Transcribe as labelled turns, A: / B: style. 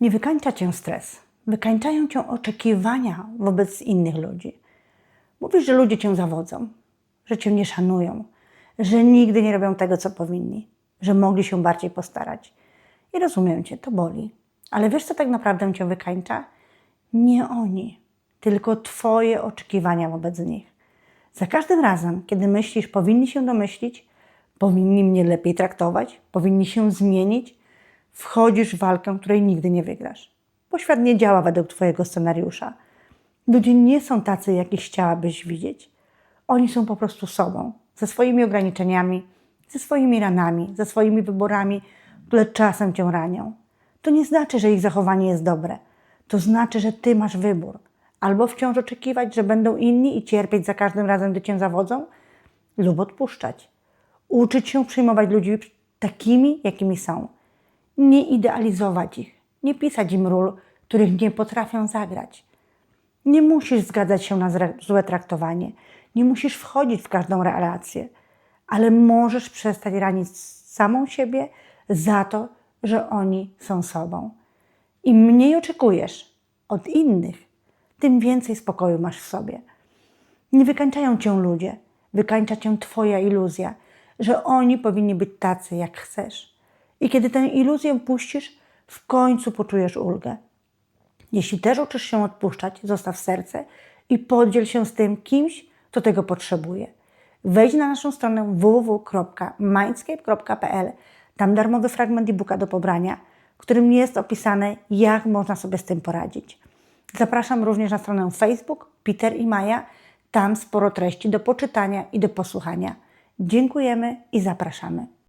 A: Nie wykańcza cię stres, wykańczają cię oczekiwania wobec innych ludzi. Mówisz, że ludzie cię zawodzą, że cię nie szanują, że nigdy nie robią tego, co powinni, że mogli się bardziej postarać. I rozumiem cię, to boli. Ale wiesz, co tak naprawdę cię wykańcza? Nie oni, tylko twoje oczekiwania wobec nich. Za każdym razem, kiedy myślisz, powinni się domyślić, powinni mnie lepiej traktować, powinni się zmienić, wchodzisz w walkę, której nigdy nie wygrasz. Bo świat nie działa według Twojego scenariusza. Ludzie nie są tacy, jakich chciałabyś widzieć. Oni są po prostu sobą, ze swoimi ograniczeniami, ze swoimi ranami, ze swoimi wyborami, które czasem Cię ranią. To nie znaczy, że ich zachowanie jest dobre. To znaczy, że Ty masz wybór. Albo wciąż oczekiwać, że będą inni i cierpieć za każdym razem, gdy Cię zawodzą, lub odpuszczać. Uczyć się przyjmować ludzi takimi, jakimi są. Nie idealizować ich, nie pisać im ról, których nie potrafią zagrać. Nie musisz zgadzać się na złe traktowanie, nie musisz wchodzić w każdą relację, ale możesz przestać ranić samą siebie za to, że oni są sobą. Im mniej oczekujesz od innych, tym więcej spokoju masz w sobie. Nie wykańczają cię ludzie, wykańcza cię Twoja iluzja, że oni powinni być tacy, jak chcesz. I kiedy tę iluzję puścisz, w końcu poczujesz ulgę. Jeśli też uczysz się odpuszczać, zostaw serce i podziel się z tym kimś, kto tego potrzebuje. Wejdź na naszą stronę www.mindscape.pl. Tam darmowy fragment e-booka do pobrania, w którym jest opisane, jak można sobie z tym poradzić. Zapraszam również na stronę Facebook Peter i Maja. Tam sporo treści do poczytania i do posłuchania. Dziękujemy i zapraszamy.